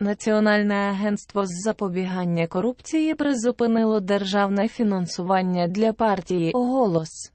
Національне агентство з запобігання корупції призупинило державне фінансування для партії «Голос».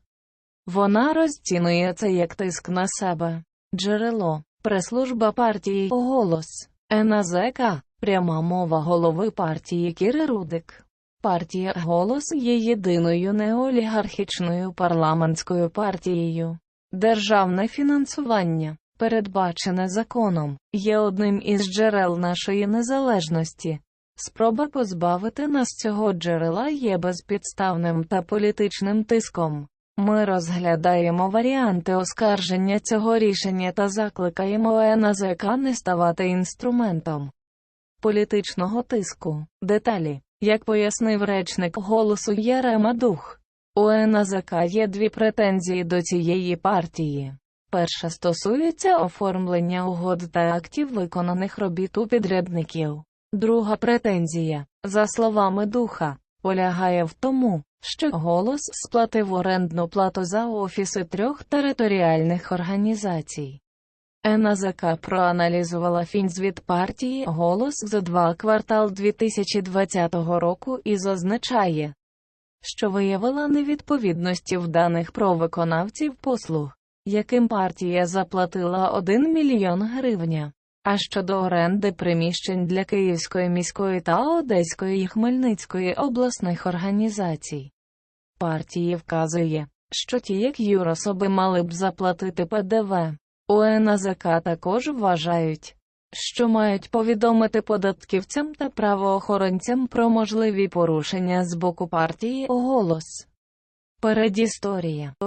Вона розцінує це як тиск на себе. Джерело. Прес-служба партії «Голос». НАЗК. Пряма мова голови партії Кіри Рудик. Партія «Голос» є єдиною неолігархічною парламентською партією. Державне фінансування, передбачене законом, є одним із джерел нашої незалежності. Спроба позбавити нас цього джерела є безпідставним та політичним тиском. Ми розглядаємо варіанти оскарження цього рішення та закликаємо НАЗК не ставати інструментом політичного тиску. Деталі, як пояснив речник голосу Ярема Дух, у НАЗК є дві претензії до цієї партії. Перша стосується оформлення угод та актів виконаних робіт у підрядників. Друга претензія, за словами духа, полягає в тому, що голос сплатив орендну плату за офіси трьох територіальних організацій. НАЗК проаналізувала фінзвіт партії «Голос» за два квартал 2020 року і зазначає, що виявила невідповідності в даних про виконавців послуг, яким партія заплатила 1 мільйон гривня. А щодо оренди приміщень для Київської міської та Одеської і Хмельницької обласних організацій, партії вказує, що ті як юрособи мали б заплатити ПДВ. У НАЗК також вважають, що мають повідомити податківцям та правоохоронцям про можливі порушення з боку партії «Голос». Передісторія